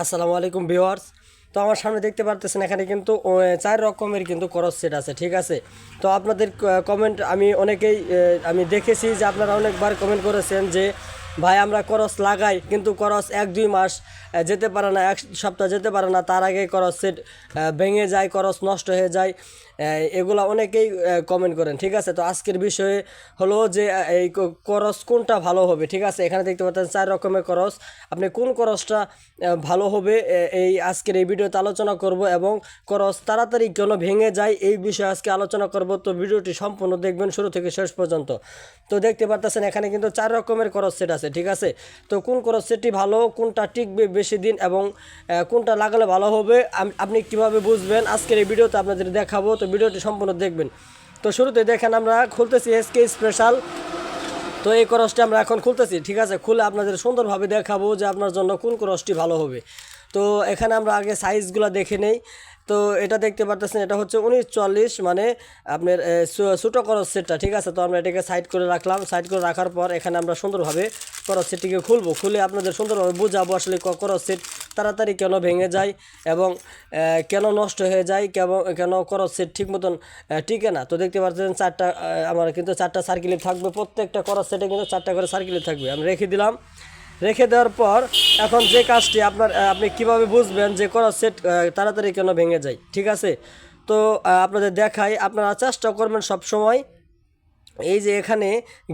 আসসালামু আলাইকুম ভিউয়ার্স। তো আমার সামনে দেখতে পারতেছেন এখানে কিন্তু চার রকমের কিন্তু ক্রস সেট আছে, ঠিক আছে? তো আপনাদের কমেন্ট আমি অনেকেই আমি দেখেছি যে আপনারা অনেকবার কমেন্ট করেছেন যে, ভাই, আমরা করস লাগাই, কিন্তু করস এক, দুই মাস যেতে পারে না, এক সপ্তাহ যেতে পারে না, তার আগে করস সেট ভেঙে যায় করস নষ্ট হয়ে যায়। এগুলা অনেকেই কমেন্ট করেন, ঠিক আছে? তো আজকের বিষয়ে হলো যে এই করস কোনটা ভালো হবে, ঠিক আছে? এখানে দেখতে পাচ্ছেন চার রকমের করস। আপনি কোন করসটা ভালো হবে এই আজকের এই ভিডিওতে আলোচনা করব এবং করস তাড়াতাড়ি কেন ভেঙে যায়, এই বিষয়ে আজকে আলোচনা করব। তো ভিডিওটি সম্পূর্ণ দেখবেন শুরু থেকে শেষ পর্যন্ত। তো দেখতে পারতেছেন এখানে কিন্তু চার রকমের করস সেট আছে, ঠিক আছে? তো কোন করস সেটটি ভালো, কোনটা টিকবে বেশি দিন এবং কোনটা লাগালে ভালো হবে আপনি কীভাবে বুঝবেন? আজকের এই ভিডিওতে আপনাদের দেখাবো। তো ভিডিওটি সম্পূর্ণ দেখবেন। তো শুরুতে দেখেন, আমরা খুলতেছি এসকে স্পেশাল তো এই ক্রসটি আমরা এখন খুলতেছি, ঠিক আছে? খুলে আপনাদের সুন্দরভাবে দেখাবো যে আপনার জন্য কোন ক্রসটি ভালো হবে। তো এখানে আমরা আগে সাইজগুলো দেখে নেই। তো এটা দেখতে পারতেছেন, এটা হচ্ছে উনিশ চল্লিশ মানে আপনার ছোটো করস সেটটা, ঠিক আছে? তো আমরা এটাকে সাইড করে রাখলাম। সাইড করে রাখার পর এখানে আমরা সুন্দরভাবে করস সেটটিকে খুলবো। খুলে আপনাদের সুন্দরভাবে বুঝাবো আসলে করস সেট তাড়াতাড়ি কেন ভেঙে যায় এবং কেন নষ্ট হয়ে যায় কেমন কেন করস সেট ঠিক মতন টিকে না। তো দেখতে পাচ্ছেন চারটা আমার কিন্তু চারটা সার্কিলে থাকবে। প্রত্যেকটা করস সেটে কিন্তু চারটা করে সার্কিলে থাকবে। আমি রেখে দিলাম। রেখে দেওয়ার পর এখন যে কাজটি আপনার আপনি কীভাবে বুঝবেন যে কোনো সেট তাড়াতাড়ি কেন ভেঙে যায়? ঠিক আছে? তো আপনাদের দেখাই, আপনারা চেষ্টা করবেন সব সময় এই যে এখানে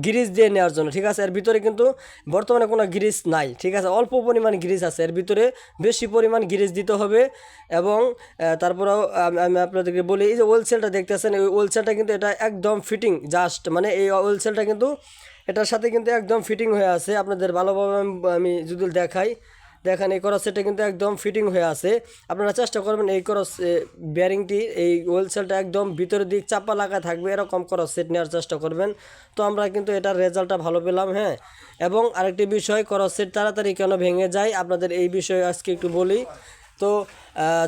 গ্রিজ দিয়ে নেওয়ার জন্য, ঠিক আছে? এর ভিতরে কিন্তু বর্তমানে কোনো গ্রিজ নাই, ঠিক আছে? অল্প পরিমাণ গ্রিজ আছে। এর ভিতরে বেশি পরিমাণ গ্রিজ দিতে হবে এবং তারপরেও আমি আপনাদেরকে বলি, এই যে ওয়েলসেলটা দেখতেছেন, এই ওয়েলসেলটা কিন্তু এটা একদম ফিটিং জাস্ট মানে এই ওয়েলসেলটা কিন্তু এটার সাথে কিন্তু একদম ফিটিং হয়ে আছে। আপনাদের ভালোভাবে আমি যদি দেখাই দেখেন এই করস সেটটা কিন্তু একদম ফিটিং হয়ে আছে। আপনারা চেষ্টা করবেন এই করস বেয়ারিংটি এই ওয়েলসেলটা একদম ভিতরের দিক চাপা লাগা থাকবে, এরকম করস সেট নেওয়ার চেষ্টা করবেন। তো আমরা কিন্তু এটার রেজাল্টটা ভালো পেলাম হ্যাঁ। এবং আরেকটি বিষয়, করস সেট তাড়াতাড়ি কেন ভেঙে যায়? আপনাদের এই বিষয়ে আজকে একটু বলি। তো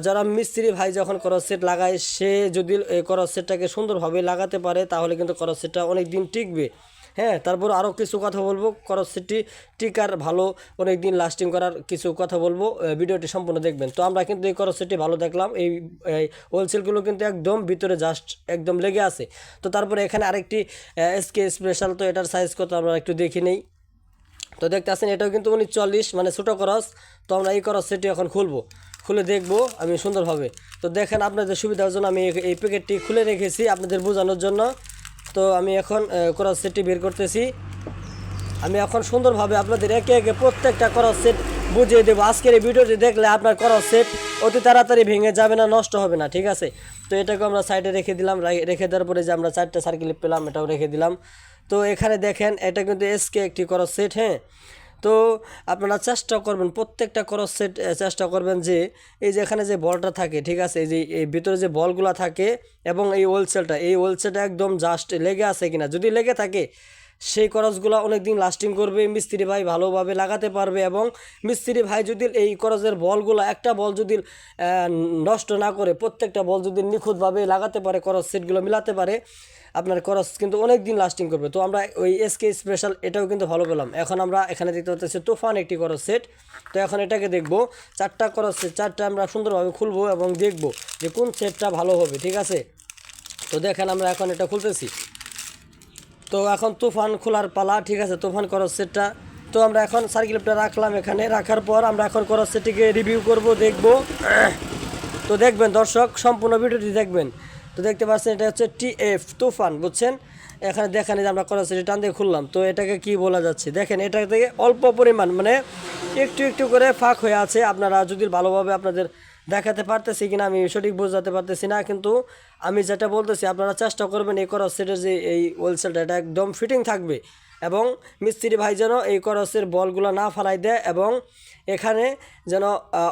যারা মিস্ত্রি ভাই যখন ক্রস সেট লাগায়, সে যদি করস সেটটাকে সুন্দরভাবে লাগাতে পারে, তাহলে কিন্তু করস সেটটা অনেক দিন টিকবে। হ্যাঁ তারপর আরও কিছু কথা বলব। করস সেটটি টিকার ভালো অনেক দিন লাস্টিং করার কিছু কথা বলব। ভিডিওটি সম্পূর্ণ দেখবেন। তো আমরা কিন্তু এই করস সেটটি ভালো দেখলাম। এই হোলসেলগুলো কিন্তু একদম ভিতরে জাস্ট একদম লেগে আছে। তো তারপরে এখানে আরেকটি এসকে স্পেশাল তো এটার সাইজ কত আমরা একটু দেখি নেই। তো দেখতে আসেন এটাও কিন্তু উনিশ চল্লিশ মানে ছোটো করস তো আমরা এই করস সেটি এখন খুলবো। খুলে দেখব আমি সুন্দরভাবে। তো দেখেন, আপনাদের সুবিধার জন্য আমি এই প্যাকেটটি খুলে রেখেছি আপনাদের বোঝানোর জন্য। তো আমি এখন ক্রস সেটটি বের করতেছি। আমি এখন সুন্দরভাবে আপনাদের একে একে প্রত্যেকটা ক্রস সেট বুঝিয়ে দেবো। আজকের এই ভিডিওটি দেখলে আপনার ক্রস সেট অতি তাড়াতাড়ি ভেঙে যাবে না, নষ্ট হবে না, ঠিক আছে? তো এটাকে আমরা সাইডে রেখে দিলাম রেখে দেওয়ার পরে যে আমরা চারটে সার্কেল পেলাম, এটাও রেখে দিলাম। তো এখানে দেখেন, এটা কিন্তু এসকে একটি ক্রস সেট হ্যাঁ? তো আপনারা চেষ্টা করবেন, প্রত্যেকটা করস সেট চেষ্টা করবেন যে এই যে এখানে যে বলটা থাকে, ঠিক আছে, এই যে, এই ভিতরে যে বলগুলো থাকে এবং এই ওলসেলটা এই ওলসেলটা একদম জাস্ট লেগে আছে কিনা। যদি লেগে থাকে সেই করজগুলো অনেক দিন লাস্টিং করবে, মিস্ত্রি ভাই ভালোভাবে লাগাতে পারবে এবং মিস্ত্রি ভাই যদি এই করজের বলগুলো, একটা বল যদি নষ্ট না করে, প্রত্যেকটা বল যদি নিখুঁতভাবে লাগাতে পারে করজ সেটগুলো মিলাতে পারে, আপনার করস কিন্তু অনেক দিন লাস্টিং করবে। তো আমরা ওই এসকে স্পেশাল এটাও কিন্তু ভালো পেলাম। এখন আমরা এখানে দেখতে পাচ্ছি তুফান একটি করস সেট তো এখন এটাকে দেখব, চারটা করস সেট চারটা আমরা সুন্দরভাবে খুলবো এবং দেখব যে কোন সেটটা ভালো হবে, ঠিক আছে? তো দেখেন আমরা এখন এটা খুলতেছি। তো এখন তুফান খোলার পালা, ঠিক আছে, তুফান করস সেটটা। তো আমরা এখন সার্কিলটা রাখলাম এখানে, রাখার পর আমরা এখন করস সেটটিকে রিভিউ করব, দেখব। তো দেখবেন দর্শক, সম্পূর্ণ ভিডিওটি দেখবেন। তো দেখতে পাচ্ছেন, এটা হচ্ছে টি এফ তুফান, বুঝছেন? এখানে দেখেন যে আমরা করস সেটি টান দিয়ে খুললাম। তো এটাকে কি বলা যাচ্ছে? দেখেন, এটা থেকে অল্প পরিমাণ মানে একটু একটু করে ফাঁক হয়ে আছে। আপনারা যদি ভালোভাবে আপনাদের দেখাতে পারতেছি কিনা, আমি সঠিক বোঝাতে পারতেছি না, কিন্তু আমি যেটা বলতেছি, আপনারা চেষ্টা করবেন এই করস সেটের যে এই ওয়েলসেলটা এটা একদম ফিটিং থাকবে এবং মিস্ত্রি ভাই যেন এই করসের বলগুলো না ফালাই দেয় এবং এখানে যেন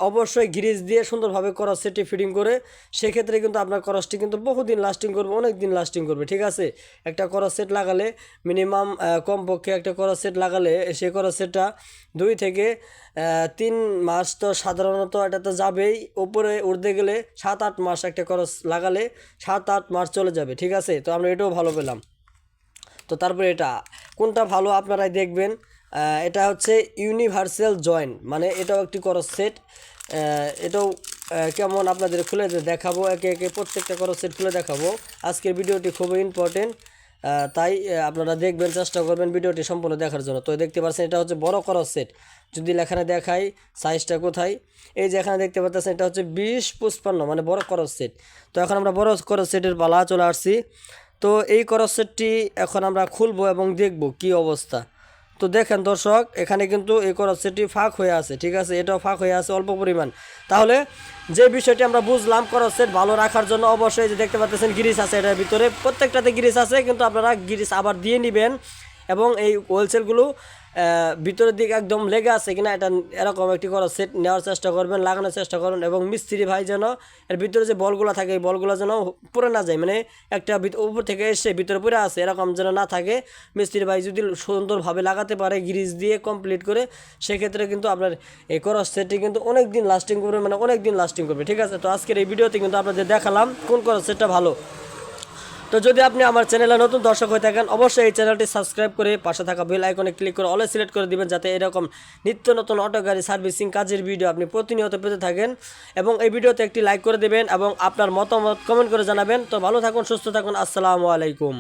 অবশ্যই গ্রিজ দিয়ে সুন্দরভাবে করস সেটটি ফিটিং করে সেক্ষেত্রে কিন্তু আপনার করসটি কিন্তু বহুদিন লাস্টিং করবে অনেক দিন লাস্টিং করবে, ঠিক আছে? একটা করস সেট লাগালে মিনিমাম কমপক্ষে একটা করস সেট লাগালে সেই করস সেটটা দুই থেকে তিন মাস তো সাধারণত এটা তো যাবেই, উপরে উঠতে গেলে সাত আট মাস একটা করস লাগালে সাত, আট মাস চলে যাবে, ঠিক আছে? তো আমরা এটাও ভালো পেলাম। তো তারপরে এটা, কোনটা ভালো আপনারাই দেখবেন এটা হচ্ছে ইউনিভার্সাল জয়েন্ট মানে এটাও একটি করস সেট। এটাও কেমন আপনাদের খুলে দেখাবো, একে একে প্রত্যেকটা করস সেট খুলে দেখাবো। আজকের ভিডিওটি খুবই ইম্পর্টেন্ট তাই আপনারা দেখবেন, চেষ্টা করবেন ভিডিওটি সম্পূর্ণ দেখার জন্য। তো দেখতে পাচ্ছেন, এটা হচ্ছে বড় করস সেট যদি এখানে দেখাই সাইজটা কোথায়? এই যে এখানে দেখতে পাচ্ছেন, এটা হচ্ছে বিশ পুষ্পান্ন মানে বড় করস সেট তো এখন আমরা বড় করস সেটের পালা চলে আসছি। তো এই করস সেটটি এখন আমরা খুলবো এবং দেখব কি অবস্থা। তো দেখেন দর্শক, এখানে কিন্তু এই সেটি ফাঁক হয়ে আছে, ঠিক আছে? এটাও ফাঁক হয়ে আছে অল্প পরিমাণ। তাহলে যে বিষয়টি আমরা বুঝলাম করসেট ভালো রাখার জন্য অবশ্যই যে দেখতে পাচ্ছেন, গিরিস আছে এটার ভিতরে। প্রত্যেকটাতে গিরিস আছে, কিন্তু আপনারা গিরিস আবার দিয়ে নেবেন। এবং এই হোলসেলগুলো ভিতরের দিকে একদম লেগে আছে কিনা এটা এরকম একটি করো সেট নেওয়ার চেষ্টা করবেন, লাগানোর চেষ্টা করবেন এবং মিস্ত্রি ভাই যেন এর ভিতরে যে বলগুলো থাকে, এই বলগুলো যেন পরে না যায়। মানে একটা উপর থেকে এসে ভিতরে পরে আছে, এরকম যেন না থাকে। মিস্ত্রি ভাই যদি সুন্দরভাবে লাগাতে পারে, গ্রিজ দিয়ে কমপ্লিট করে, সেক্ষেত্রে কিন্তু আপনার এই করস সেটটি কিন্তু অনেক দিন লাস্টিং করবে মানে অনেক দিন লাস্টিং করবে। ঠিক আছে? তো আজকের এই ভিডিওতে কিন্তু আপনাদের দেখালাম কোন করস সেটটা ভালো। তো যদি আপনি আমার চ্যানেলে নতুন দর্শক হয়ে থাকেন, অবশ্যই এই চ্যানেলটি সাবস্ক্রাইব করে পাশে থাকা বেল আইকনে ক্লিক করে অলে সিলেক্ট করে দিবেন যাতে এরকম নিত্য নতুন অটো গাড়ি সার্ভিসিং কাজের ভিডিও আপনি প্রতিনিয়ত পেতে থাকেন এবং এই ভিডিওতে একটি লাইক করে দেবেন এবং আপনার মতামত কমেন্ট করে জানাবেন। তো ভালো থাকুন, সুস্থ থাকুন, আসসালামু আলাইকুম।